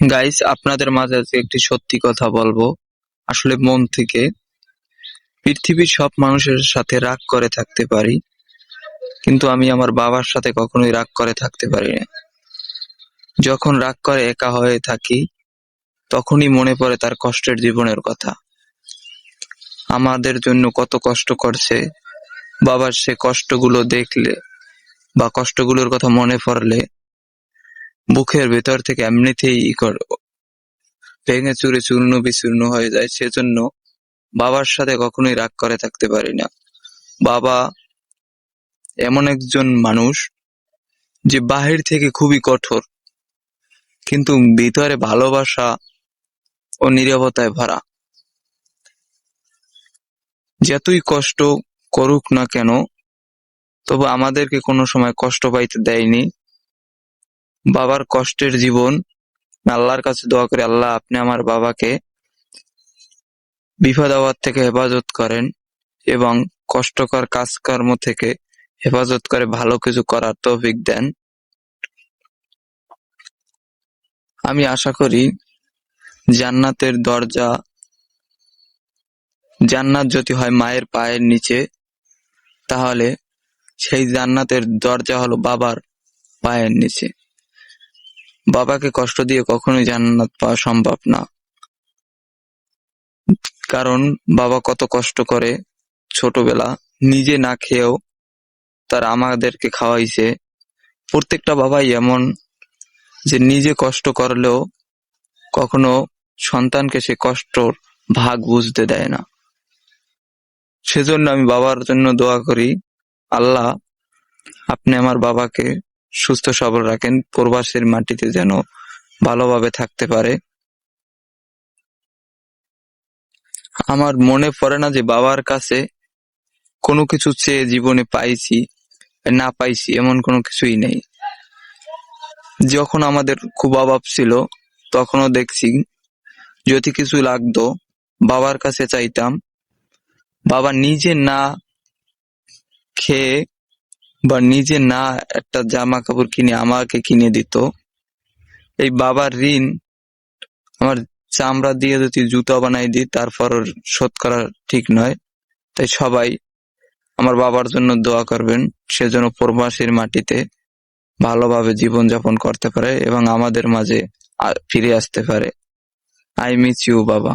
Guys আপনাদের মাঝে আজকে একটি সত্যি কথা বলব। আসলে মন থেকে পৃথিবীর সব মানুষের সাথে রাগ করে থাকতে পারি, কিন্তু আমি আমার বাবার সাথে কখনোই রাগ করে থাকতে পারি না। যখন রাগ করে একা হয়ে থাকি, তখনই মনে পড়ে তার কষ্টের জীবনের কথা। আমাদের জন্য কত কষ্ট করছে, বাবার সে কষ্টগুলো দেখলে বা কষ্টগুলোর কথা মনে পড়লে বুকের ভেতর থেকে এমনিতেই ভেঙে চুরে চূর্ণ বিচূর্ণ হয়ে যায়। সেজন্য বাবার সাথে কখনোই রাগ করে থাকতে পারি না। বাবা এমন একজন মানুষ যে বাহির থেকে খুবই কঠোর, কিন্তু ভিতরে ভালোবাসা ও নীরবতায় ভরা। যতই কষ্ট করুক না কেন, তবু আমাদেরকে কোনো সময় কষ্ট পাইতে দেয়নি। বাবার কষ্টের জীবন। আল্লাহর কাছে দোয়া করে, আল্লাহ আপনি আমার বাবাকে বিপদ আপদ থেকে হেফাজত করেন এবং কষ্টকর কাজকর্ম থেকে হেফাজত করে ভালো কিছু করার তৌফিক দেন। আমি আশা করি জান্নাতের দরজা জান্নাত যদি হয় মায়ের পায়ের নিচে, তাহলে সেই জান্নাতের দরজা হলো বাবার পায়ের নিচে। বাবাকে কষ্ট দিয়ে কখনোই জান্নাত পাওয়া সম্ভব না। কারণ বাবা কত কষ্ট করে ছোটবেলা নিজে না খেয়েও তার আমাদেরকে খাওয়াইছে। প্রত্যেকটা বাবাই এমন যে নিজে কষ্ট করলেও কখনো সন্তানকে সে কষ্টর ভাগ বুঝতে দেয় না। সেজন্য আমি বাবার জন্য দোয়া করি, আল্লাহ, আপনি আমার বাবাকে সুস্থ সবল রাখেন। প্রবাসের মাটিতে যেন ভালোভাবে থাকতে পারে। আমার মনে পড়ে না যে বাবার কাছে কোনো কিছু চেয়ে জীবনে পাইছি, না পাইছি, এমন কোনো কিছুই নেই। যখন আমাদের খুব অভাব ছিল, তখনও দেখছি যদি কিছু লাগতো, বাবার কাছে চাইতাম। বাবা নিজে না খেয়ে বা নিজে না একটা জামা কাপড় কিনে আমাকে কিনে দিত। এই বাবার ঋণ আমার চামড়া দিয়ে যদি জুতা বানাই দিই, তারপর শোধ করা ঠিক নয়। তাই সবাই আমার বাবার জন্য দোয়া করবেন, সে যেন প্রবাসীর মাটিতে ভালোভাবে জীবনযাপন করতে পারে এবং আমাদের মাঝে ফিরে আসতে পারে। আই মিস ইউ বাবা।